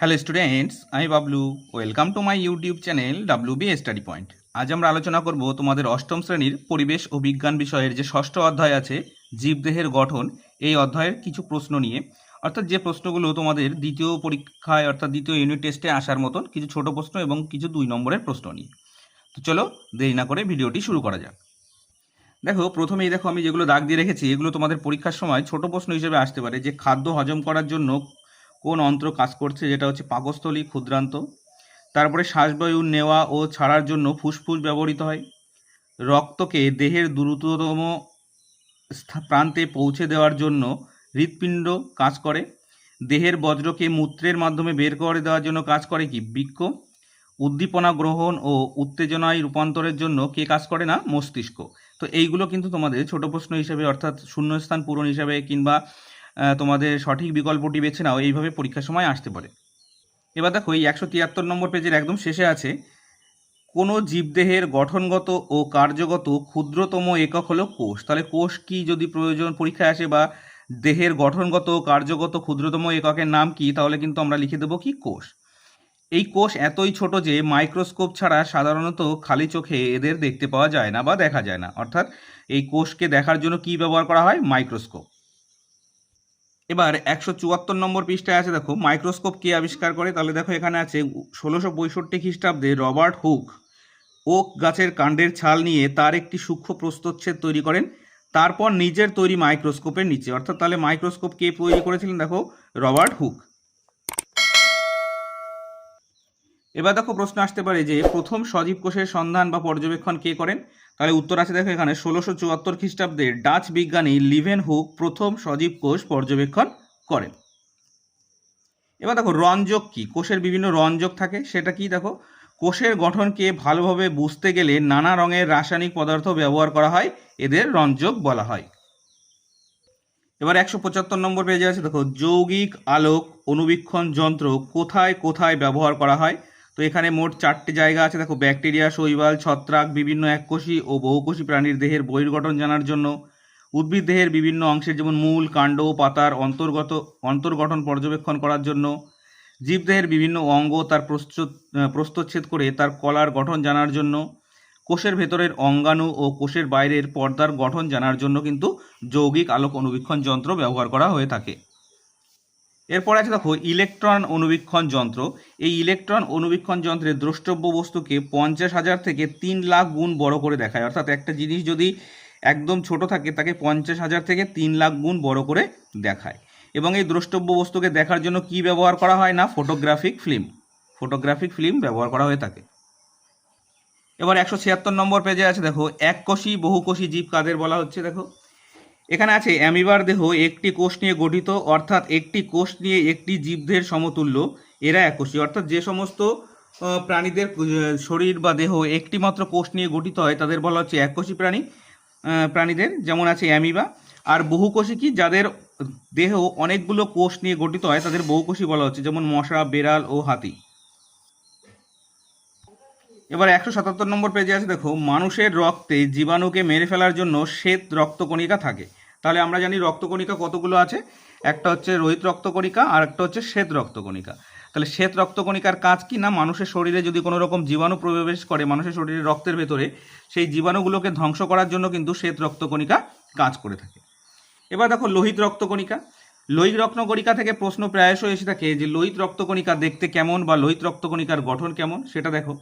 Hello students আমি Bablu. Welcome to my YouTube channel W B study point আজ আমরা আলোচনা করব তোমাদের অষ্টম শ্রেণির পরিবেশ ও বিজ্ঞান বিষয়ের যে ষষ্ঠ অধ্যায় আছে, জীবদেহের গঠন, এই অধ্যায়ের কিছু প্রশ্ন নিয়ে। অর্থাৎ যে প্রশ্নগুলো তোমাদের দ্বিতীয় পরীক্ষায়, অর্থাৎ দ্বিতীয় ইউনিট টেস্টে আসার মতন কিছু ছোট প্রশ্ন এবং কিছু দুই নম্বরের প্রশ্ন নিয়ে। তো চলো, দেরি না করে ভিডিওটি শুরু করা যাক। দেখো, প্রথমেই দেখো আমি যেগুলো দাগ দিয়ে রেখেছি, এগুলো তোমাদের পরীক্ষার সময় ছোট প্রশ্ন হিসেবে আসতে পারে, যে খাদ্য হজম করার জন্য কোন অন্ত্র কাজ করছে যেটা হচ্ছে পাকস্থলী, ক্ষুদ্রান্ত। তারপরে শ্বাসবায়ু নেওয়া ও ছাড়ার জন্য ফুসফুস ব্যবহৃত হয়। রক্তকে দেহের দ্রুততম প্রান্তে পৌঁছে দেওয়ার জন্য হৃৎপিণ্ড কাজ করে। দেহের বজ্রকে মূত্রের মাধ্যমে বের করে দেওয়ার জন্য কাজ করে কি? বৃক্ষ উদ্দীপনা গ্রহণ ও উত্তেজনায় রূপান্তরের জন্য কে কাজ করে না? মস্তিষ্ক। তো এইগুলো কিন্তু তোমাদের ছোট প্রশ্ন হিসেবে অর্থাৎ শূন্যস্থান পূরণ হিসাবে কিংবা তোমাদের সঠিক বিকল্পটি বেছে নাও, এইভাবে পরীক্ষার সময় আসতে পারে। এবার দেখো, এই একশো তিয়াত্তর নম্বর পেজের একদম শেষে আছে, কোনো জীবদেহের গঠনগত ও কার্যগত ক্ষুদ্রতম একক হলো কোষ। তাহলে কোষ কি যদি প্রয়োজন পরীক্ষায় আসে বা দেহের গঠনগত কার্যগত ক্ষুদ্রতম এককের নাম কি, তাহলে কিন্তু আমরা লিখে দেবো কি কোষ। এই কোষ এতই ছোট যে মাইক্রোস্কোপ ছাড়া সাধারণত খালি চোখে এদের দেখতে পাওয়া যায় না বা দেখা যায় না। অর্থাৎ এই কোষকে দেখার জন্য কি ব্যবহার করা হয়? মাইক্রোস্কোপ। এবার একশো চুয়াত্তর নম্বর পৃষ্ঠায় আছে, দেখো মাইক্রোস্কোপ কে আবিষ্কার করে? তাহলে দেখো, এখানে আছে ষোলোশো পঁয়ষট্টি খ্রিস্টাব্দে রবার্ট হুক ওক গাছের কাণ্ডের ছাল নিয়ে তার একটি সূক্ষ্ম প্রস্তচ্ছেদ তৈরি করেন। তারপর নিজের তৈরি মাইক্রোস্কোপের নিচে। অর্থাৎ তাহলে মাইক্রোস্কোপ কে তৈরি করেছিলেন, দেখো, রবার্ট হুক। এবার দেখো প্রশ্ন আসতে পারে যে, প্রথম সজীব কোষের সন্ধান বা পর্যবেক্ষণ কে করেন? তাহলে উত্তর আছে দেখো এখানে, ষোলোশো চুয়াত্তর খ্রিস্টাব্দে ডাচ বিজ্ঞানী লিভেন হুক প্রথম সজীব কোষ পর্যবেক্ষণ করেন। এবার দেখো রঞ্জক কি? কোষের বিভিন্ন রঞ্জক থাকে, সেটা কি দেখো? কোষের গঠনকে ভালোভাবে বুঝতে গেলে নানা রঙের রাসায়নিক পদার্থ ব্যবহার করা হয়, এদের রঞ্জক বলা হয়। এবার একশো পঁচাত্তর নম্বর পেজে আছে দেখো, যৌগিক আলোক অনুবীক্ষণ যন্ত্র কোথায় কোথায় ব্যবহার করা হয়? তো এখানে মোট চারটি জায়গা আছে। দেখো, ব্যাকটেরিয়া, শৈবাল, ছত্রাক, বিভিন্ন এককোষী ও বহুকোষী প্রাণীর দেহের বহির্গঠন জানার জন্য উদ্ভিদ দেহের বিভিন্ন অংশের যেমন মূল, কাণ্ড ও পাতার অন্তর্গত, অন্তর্গঠন পর্যবেক্ষণ করার জন্য জীবদেহের বিভিন্ন অঙ্গ তার প্রস্তচ্ছেদ করে তার কলার গঠন জানার জন্য কোষের ভেতরের অঙ্গাণু ও কোষের বাইরের পর্দার গঠন জানার জন্য কিন্তু যৌগিক আলোক অনুবীক্ষণ যন্ত্র ব্যবহার করা হয়ে থাকে। এরপর আছে দেখো, ইলেকট্রন অনুবীক্ষণ যন্ত্র। এই ইলেকট্রন অনুবীক্ষণ যন্ত্রের দ্রষ্টব্য বস্তুকে পঞ্চাশ হাজার থেকে তিন লাখ গুণ বড় করে দেখায়। অর্থাৎ একটা জিনিস যদি একদম ছোট থাকে, তাকে পঞ্চাশ হাজার থেকে তিন লাখ গুণ বড় করে দেখায়। এবং এই দ্রষ্টব্য বস্তুকে দেখার জন্য কি ব্যবহার করা হয় না? Photographic film. ফটোগ্রাফিক ফিল্ম ব্যবহার করা হয়ে থাকে। এবার একশো ছিয়াত্তর নম্বর পেজে আছে দেখো, এককোষী, বহুকোষী জীব কাদের বলা হচ্ছে দেখো? এখানে আছে, অ্যামিবার দেহ একটি কোষ নিয়ে গঠিত, অর্থাৎ একটি কোষ নিয়ে একটি জীবদের সমতুল্য। এরা এককোষী। অর্থাৎ যে সমস্ত প্রাণীদের শরীর বা দেহ একটি মাত্র কোষ নিয়ে গঠিত হয়, তাদের বলা হচ্ছে এককোষী প্রাণী প্রাণীদের। যেমন আছে অ্যামিবা। আর বহুকোষী কি? যাদের দেহ অনেকগুলো কোষ নিয়ে গঠিত হয়, তাদের বহুকোষী বলা হচ্ছে, যেমন মশা, বেড়াল ও হাতি। এবার একশো সাতাত্তর নম্বর পেজে আছে, দেখো, মানুষের রক্তে জীবাণুকে মেরে ফেলার জন্য শ্বেত রক্তকণিকা থাকে। তাহলে আমরা জানি রক্তকণিকা কতগুলো আছে? একটা হচ্ছে রোহিত রক্তকণিকা, আর একটা হচ্ছে শ্বেত রক্তকণিকা। তাহলে শ্বেত রক্তকণিকার কাজ কি না? মানুষের শরীরে যদি কোনো রকম জীবাণু প্রবেশ করে মানুষের শরীরে রক্তের ভেতরে, সেই জীবাণুগুলোকে ধ্বংস করার জন্য কিন্তু শ্বেত রক্তকণিকা কাজ করে থাকে। এবার দেখো, লোহিত রক্তকণিকা। লোহিত রক্তকণিকা থেকে প্রশ্ন প্রায়শই এসে থাকে যে, লোহিত রক্তকণিকা দেখতে কেমন বা লোহিত রক্তকণিকার গঠন কেমন? সেটা দেখো।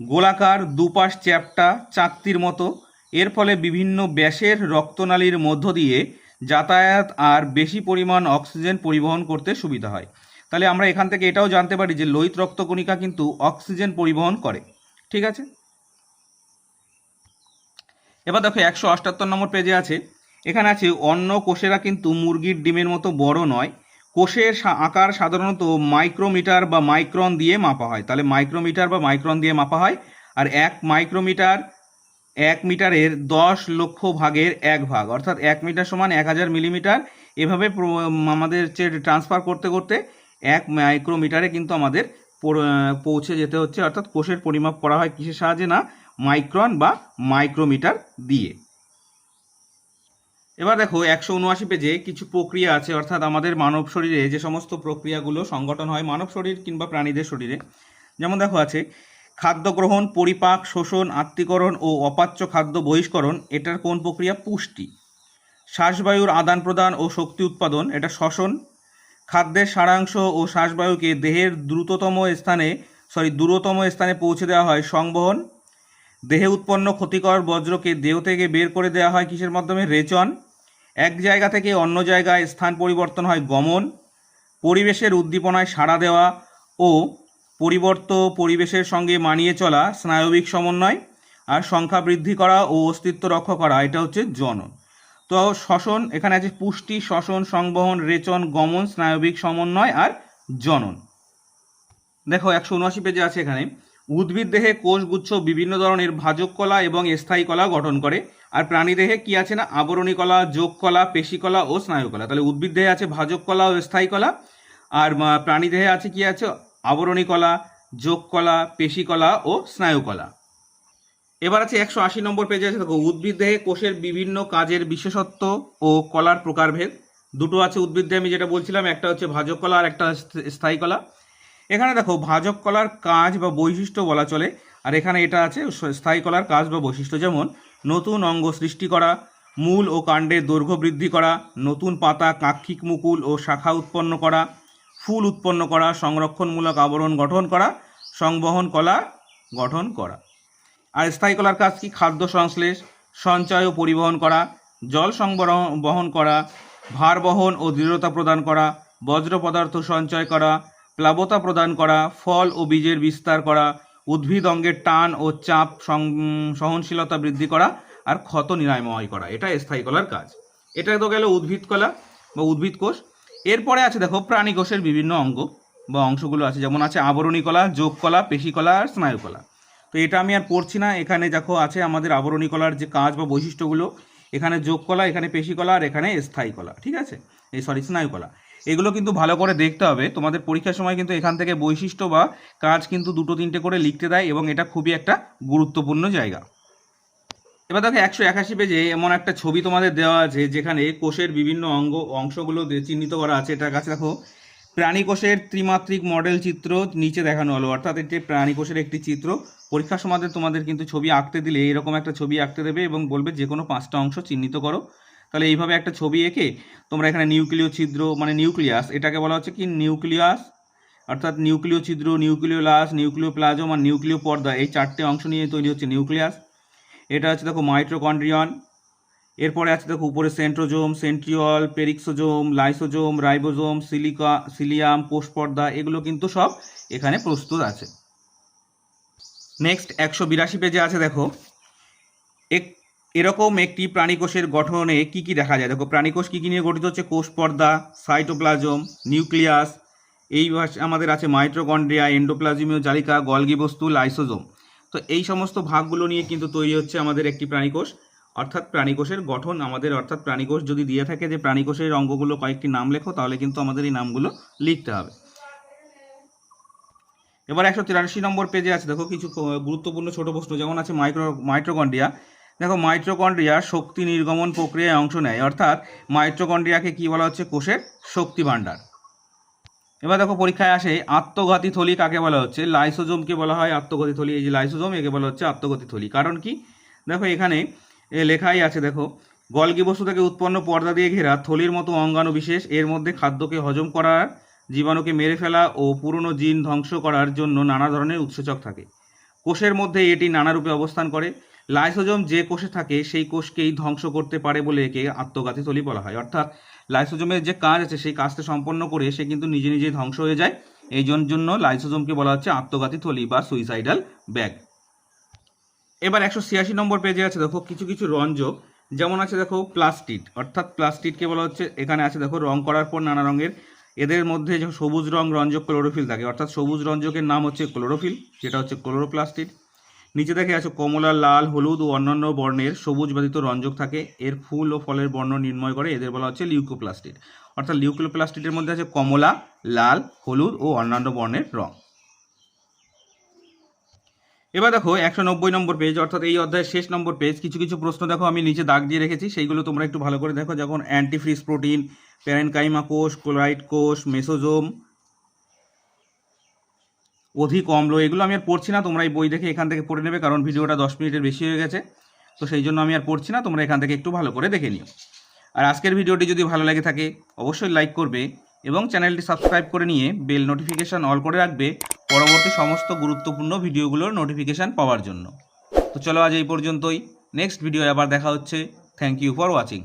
গোলাকার দুপাশ চ্যাপ্টা চাকতির মতো। এর ফলে বিভিন্ন ব্যাসের রক্তনালীর মধ্য দিয়ে যাতায়াত আর বেশি পরিমাণ অক্সিজেন পরিবহন করতে সুবিধা হয়। তাহলে আমরা এখান থেকে এটাও জানতে পারি যে লোহিত রক্তকণিকা কিন্তু অক্সিজেন পরিবহন করে। ঠিক আছে? এবার দেখো একশো অষ্টাত্তর নম্বর পেজে আছে। এখানে আছে অন্য কোষেরা কিন্তু মুরগির ডিমের মতো বড় নয় কোষের আকার সাধারণত মাইক্রোমিটার বা মাইক্রন দিয়ে মাপা হয়। তাহলে মাইক্রোমিটার বা মাইক্রন দিয়ে মাপা হয় আর এক মাইক্রোমিটার এক মিটারের দশ লক্ষ ভাগের এক ভাগ। অর্থাৎ এক মিটার সমান এক হাজার মিলিমিটার। এভাবে আমাদের হচ্ছে ট্রান্সফার করতে করতে এক মাইক্রোমিটারে কিন্তু আমাদের পৌঁছে যেতে হচ্ছে। অর্থাৎ কোষের পরিমাপ করা হয় কিসের সাহায্যে না? মাইক্রন বা মাইক্রোমিটার দিয়ে। এবার দেখো, একশো উনআশি পেজে কিছু প্রক্রিয়া আছে, অর্থাৎ আমাদের মানব শরীরে যে সমস্ত প্রক্রিয়াগুলো সংগঠন হয় মানব শরীর কিংবা প্রাণীদের শরীরে, যেমন দেখো আছে খাদ্য গ্রহণ পরিপাক, শোষণ আত্মীকরণ ও অপাচ্য খাদ্য বহিষ্করণ, এটার কোন প্রক্রিয়া? পুষ্টি। শ্বাসবায়ুর আদান প্রদান ও শক্তি উৎপাদন, এটা শ্বসন। খাদ্যের সারাংশ ও শ্বাসবায়ুকে দেহের দ্রুততম স্থানে সরি দূরতম স্থানে পৌঁছে দেওয়া হয় সংবহন। দেহে উৎপন্ন ক্ষতিকর বজ্রকে দেহ থেকে বের করে দেওয়া হয় কিসের মাধ্যমে? রেচন। এক জায়গা থেকে অন্য জায়গায় স্থান পরিবর্তন হয় গমন, পরিবেশের উদ্দীপনায় সাড়া দেওয়া ও পরিবর্ত পরিবেশের সঙ্গে মানিয়ে চলা স্নায়বিক সমন্বয় আর সংখ্যা বৃদ্ধি করা ও অস্তিত্ব রক্ষা করা, এটা হচ্ছে জনন। তো শ্বসন, এখানে আছে পুষ্টি, শ্বসন, সংবহন, রেচন, গমন, স্নায়বিক সমন্বয় আর জনন। দেখো, একশো উনআশি পেজে আছে এখানে। উদ্ভিদ দেহে কোষগুচ্ছ বিভিন্ন ধরনের ভাজক কলা এবং স্থায়ী কলা গঠন করে। আর প্রাণী দেহে কি আছে না? আবরণী কলা, যোগ কলা, পেশি কলা ও স্নায়ু কলা। তাহলে উদ্ভিদ দেহে আছে ভাজক কলা ও স্থায়ী কলা। আর প্রাণী দেহে আছে কি আছে? আবরণী কলা, যোগ কলা, পেশি কলা ও স্নায়ু কলা। এবার আছে একশো আশি নম্বর পেজে আছে। দেখো উদ্ভিদ দেহে কোষের বিভিন্ন কাজের বিশেষত্ব ও কলার প্রকারভেদ। দুটো আছে উদ্ভিদ দেহে আমি যেটা বলছিলাম, একটা হচ্ছে ভাজক কলা আর একটা স্থায়ী কলা। এখানে দেখো ভাজক কলার কাজ বা বৈশিষ্ট্য বলা চলে। আর এখানে এটা আছে স্থায়ী কলার কাজ বা বৈশিষ্ট্য যেমন নতুন অঙ্গ সৃষ্টি করা, মূল ও কাণ্ডের দৈর্ঘ্য বৃদ্ধি করা, নতুন পাতা, কাক্ষিক মুকুল ও শাখা উৎপন্ন করা, ফুল উৎপন্ন করা, সংরক্ষণমূলক আবরণ গঠন করা, সংবহন কলা গঠন করা। আর স্থায়ী কলার কাজ কি? খাদ্য সংশ্লেষ, সঞ্চয় ও পরিবহন করা, জল সংবহন বহন করা, ভার বহন ও দৃঢ়তা প্রদান করা, বজ্র পদার্থ সঞ্চয় করা প্লাবতা প্রদান করা, ফল ও বীজের বিস্তার করা, উদ্ভিদ অঙ্গের টান ও চাপ সহনশীলতা বৃদ্ধি করা আর ক্ষত নিরাময় করা। এটা স্থায়ী কলার কাজ। এটা তো গেল উদ্ভিদ কলা বা উদ্ভিদ কোষ। এরপরে আছে দেখো প্রাণী কোষের বিভিন্ন অঙ্গ বা অংশগুলো আছে। যেমন আছে আবরণী কলা, যোগ কলা, পেশি কলা আর স্নায়ু কলা। তো এটা আমি আর পড়ছি না। এখানে দেখো আছে আমাদের আবরণী কলার যে কাজ বা বৈশিষ্ট্যগুলো। এখানে যোগ কলা, এখানে পেশি কলা আর এখানে স্থায়ী কলা। ঠিক আছে? এই সরি স্নায়ু কলা। এগুলো কিন্তু ভালো করে দেখতে হবে। তোমাদের পরীক্ষার সময় কিন্তু এখান থেকে বৈশিষ্ট্য বা কাজ কিন্তু দুটো তিনটে করে লিখতে দেয় এবং এটা খুবই একটা গুরুত্বপূর্ণ জায়গা। এবার দেখো একশো একাশি পেজে এমন একটা ছবি তোমাদের দেওয়া আছে, যেখানে কোষের বিভিন্ন অঙ্গ, অংশগুলো চিহ্নিত করা আছে। এটার কাছে দেখো, প্রাণী কোষের ত্রিমাত্রিক মডেল চিত্র নিচে দেখানো হলো। অর্থাৎ এটি প্রাণী কোষের একটি চিত্র। পরীক্ষার সময় তোমাদের কিন্তু ছবি আঁকতে দিলে এরকম একটা ছবি আঁকতে দেবে এবং বলবে যে কোনো পাঁচটা অংশ চিহ্নিত করো। তাহলে এইভাবে একটা ছবি এঁকে তোমরা এখানে নিউক্লিয় ছিদ্র মানে নিউক্লিয়াস, এটাকে বলা হচ্ছে কি? নিউক্লিয়াস, অর্থাৎ নিউক্লিয় ছিদ্র, নিউক্লিয় লাস নিউক্লিয় প্লাজম আর নিউক্লিয় পর্দা, এই চারটে অংশ নিয়ে তৈরি হচ্ছে নিউক্লিয়াস। এটা হচ্ছে দেখো মাইট্রোকন্ড্রিয়ন এরপরে আছে দেখো উপরে centrosome centriole peroxisome, lysosome, ribosome, silica, cilium কোষ পর্দা এগুলো কিন্তু সব এখানে প্রস্তুত আছে। নেক্সট একশো বিরাশি পেজে আছে দেখো, এক এরকম একটি প্রাণীকোষের গঠনে কি কি দেখা যায়? দেখো, প্রাণীকোষ কি কি নিয়ে গঠিত হচ্ছে? কোষ পর্দা, সাইটোপ্লাজম, নিউক্লিয়াস, এই আমাদের আছে মাইট্রোকন্ড্রিয়া এন্ডোপ্লাজমীয় জালিকা, গলগি বস্তু, লাইসোজোম। তো এই সমস্ত ভাগগুলো নিয়ে কিন্তু তৈরি হচ্ছে আমাদের একটি প্রাণীকোষ। অর্থাৎ প্রাণীকোষের গঠন আমাদের, অর্থাৎ প্রাণীকোষ যদি দিয়ে থাকে যে প্রাণীকোষের অঙ্গগুলো কয়েকটি নাম লেখো, তাহলে কিন্তু আমাদের এই নামগুলো লিখতে হবে। এবার একশো তিরাশি নম্বর পেজে আছে, দেখো, কিছু গুরুত্বপূর্ণ ছোট প্রশ্ন, যেমন আছে মাইক্রো মাইট্রোকন্ড্রিয়া দেখো মাইট্রোকন্ড্রিয়া শক্তি নির্গমন প্রক্রিয়ায় অংশ নেয়, অর্থাৎ মাইট্রোকন্ড্রিয়াকে কি বলা হচ্ছে? কোষের শক্তি ভাণ্ডার। এবার দেখো, পরীক্ষায় আসে, আত্মঘাতী থলি কাকে বলা হচ্ছে? লাইসোজোমকে বলা হয়, আত্মঘাতী থলি। এই যে লাইসোজোম একে বলা হচ্ছে আত্মঘাতী থলি। কারণ কি? দেখো, এখানে লেখাই আছে, দেখো, গলগি বস্তু থেকে উৎপন্ন পর্দা দিয়ে ঘেরা থলির মতো অঙ্গাণু বিশেষ, এর মধ্যে খাদ্যকে হজম করার, জীবাণুকে মেরে ফেলা ও পুরনো জিন ধ্বংস করার জন্য নানা ধরনের উৎসেচক থাকে। কোষের মধ্যে এটি নানা রূপে অবস্থান করে। লাইসোজোম যে কোষে থাকে, সেই কোষকেই ধ্বংস করতে পারে বলে একে আত্মঘাতী থলি বলা হয়। অর্থাৎ লাইসোজমের যে কাজ আছে, সেই কাজটা সম্পন্ন করে সে কিন্তু নিজে নিজেই ধ্বংস হয়ে যায়। এই জন্য লাইসোজমকে বলা হচ্ছে আত্মঘাতী থলি বা সুইসাইডাল ব্যাগ এবার একশো ছিয়াশি নম্বর পেজে আছে, দেখো, কিছু কিছু রঞ্জক। যেমন আছে, দেখো প্লাস্টিড অর্থাৎ প্লাস্টিডকে বলা হচ্ছে, এখানে আছে, দেখো, রং করার পর নানা রঙের এদের মধ্যে সবুজ রং রঞ্জক ক্লোরোফিল থাকে। অর্থাৎ সবুজ রঞ্জকের নাম হচ্ছে ক্লোরোফিল যেটা হচ্ছে ক্লোরোপ্লাস্টিড নিচে দেখে আছে, কমলা, লাল, হলুদ ও অন্যান্য বর্ণের সবুজ ব্যতীত রঞ্জক থাকে। এর ফুল ও ফলের বর্ণ নির্ণয় করে এদের বলা হচ্ছে লিউকোপ্লাস্টিড অর্থাৎ লিউকোপ্লাস্টিডের মধ্যে আছে কমলা, লাল, হলুদ ও অন্যান্য বর্ণের রং। এবার দেখো, একশো নব্বই নম্বর পেজ অর্থাৎ এই অধ্যায়ের শেষ নম্বর পেজ কিছু কিছু প্রশ্ন দেখো, আমি নিচে দাগ দিয়ে রেখেছি, সেইগুলো তোমরা একটু ভালো করে দেখো যখন অ্যান্টিফ্রিজ প্রোটিন প্যারেনকাইমা কোষ ক্লোরাইড কোষ মেসোজোম অধিক অম্ল এগুলো আমি আর পড়ছি না, তোমরা এই বই দেখে এখান থেকে পড়ে নেবে, কারণ ভিডিওটা দশ মিনিটের বেশি হয়ে গেছে। তো সেই জন্য আমি আর পড়ছি না, তোমরা এখান থেকে একটু ভালো করে দেখে নিও। আর আজকের ভিডিওটি যদি ভালো লাগে থাকে, অবশ্যই লাইক করবে এবং চ্যানেলটি সাবস্ক্রাইব করে নিয়ে বেল নোটিফিকেশান অল করে রাখবে পরবর্তী সমস্ত গুরুত্বপূর্ণ ভিডিওগুলোর নোটিফিকেশান পাওয়ার জন্য। তো চলো আজ এই পর্যন্তই, নেক্সট ভিডিও আবার দেখা হচ্ছে। Thank you for watching